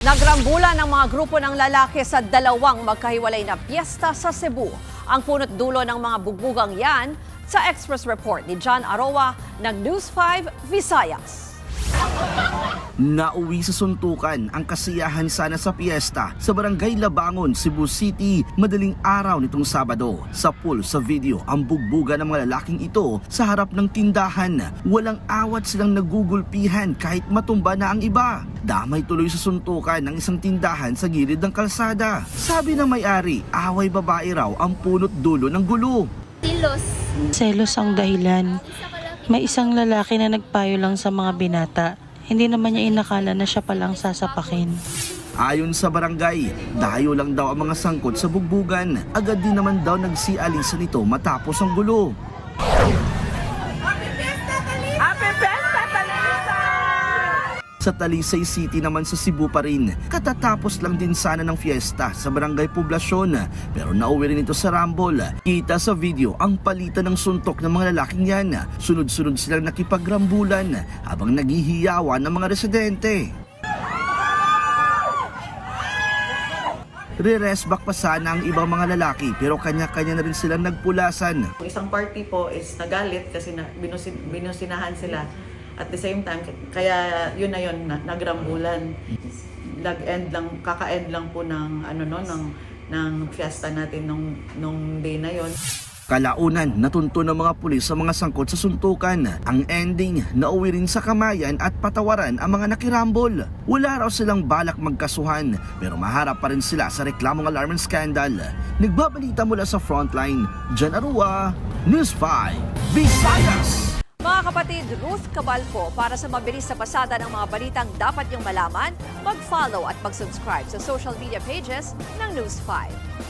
Nagrambulan ng mga grupo ng lalaki sa dalawang magkahiwalay na piyesta sa Cebu. Ang punot dulo ng mga bugbugang yan sa Express Report ni John Aroa ng News 5 Visayas. Nauwi sa suntukan ang kasiyahan sana sa piyesta sa Barangay Labangon, Cebu City madaling araw nitong Sabado. Sa pool sa video ang bugbuga ng mga lalaking ito sa harap ng tindahan. Walang awat silang nagugulpihan kahit matumba na ang iba. Damay tuloy sa suntukan ng isang tindahan sa gilid ng kalsada. Sabi ng may-ari, away babae raw ang punot dulo ng gulo. Tilos. Selos ang dahilan. May isang lalaki na nagpayo lang sa mga binata. Hindi naman niya inakala na siya palang sasapakin. Ayon sa barangay, dayo lang daw ang mga sangkot sa bugbugan. Agad din naman daw nagsialisa nito matapos ang gulo. Sa Talisay City naman sa Cebu pa rin, katatapos lang din sana ng fiesta sa barangay Poblasyon pero nauwi rin ito sa Rambol. Kita sa video ang palitan ng suntok ng mga lalaking yan. Sunod-sunod silang nakipagrambulan habang naghihiyawan ng mga residente. Re-rest back pa sana ang ibang mga lalaki pero kanya-kanya na rin silang nagpulasan. Isang party po is nagalit kasi na, binusin, binusinahan sila. At the same time, kaya yun na yun, na, nagrambulan. Nag-end lang, kaka-end lang po ng, ano no, ng, ng fiesta natin nung, nung day na yon. Kalaunan, natunto ng mga pulis sa mga sangkot sa suntukan. Ang ending, nauwi rin sa kamayan at patawaran ang mga nakirambol. Wala raw silang balak magkasuhan, pero maharap pa rin sila sa reklamong alarm and scandal. Nagbabalita mula sa frontline, Jan Arua, News 5, Visayas! Mga kapatid, Ruth Cabalco, para sa mabilis na pasada ng mga balitang dapat niyong malaman, mag-follow at mag-subscribe sa social media pages ng News 5.